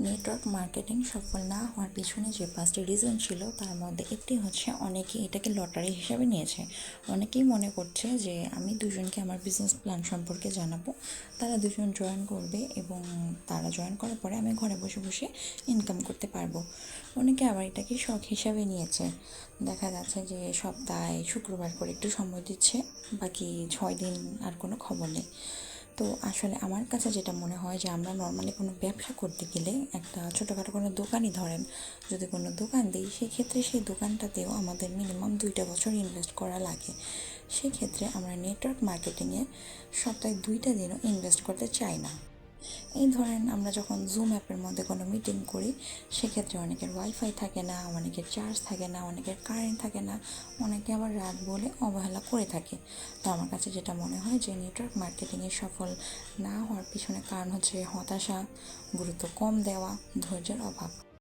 Network marketing সফল না হওয়ার পিছনে যে পাঁচটি রিজন ছিল, তার মধ্যে একটি হচ্ছে অনেকে এটাকে লটারি হিসাবে নিয়েছে। অনেকেই মনে করছে যে আমি দুজনকে আমার বিজনেস প্ল্যান সম্পর্কে জানাব। তারা দুজন জয়েন করবে এবং তারা জয়েন করার পরে আমি ঘরে বসে বসে ইনকাম করতে পারব। অনেকে আবার এটাকে শখ হিসাবে নিয়েছে। দেখা যাচ্ছে যে সপ্তাহে শুক্রবার করে একটু সময় দিচ্ছে, বাকি ছয় দিন আর কোনো খবর নেই। তো আসলে আমার কাছে যেটা মনে হয় যে আমরা নর্মালি কোনো ব্যবসা করতে গেলে একটা ছোটোখাটো কোনো দোকানই ধরেন, যদি কোনো দোকান দিই, সেক্ষেত্রে সেই দোকানটাতেও আমাদের মিনিমাম দুইটা বছর ইনভেস্ট করা লাগে। সেক্ষেত্রে আমরা নেটওয়ার্ক মার্কেটিংয়ে সপ্তাহে দুইটা দিনও ইনভেস্ট করতে চাই না। এই ধরেন আমরা যখন জুম অ্যাপের মধ্যে কোনো মিটিং করি, সেক্ষেত্রে অনেকের ওয়াইফাই থাকে না, অনেকের চার্জ থাকে না, অনেকের কারেন্ট থাকে না, অনেকে আবার রাত বলে অবহেলা করে থাকে। তো আমার কাছে যেটা মনে হয় যে নেটওয়ার্ক মার্কেটিংয়ে সফল না হওয়ার পিছনে কারণ হচ্ছে হতাশা, গুরুত্ব কম দেওয়া, ধৈর্যের অভাব।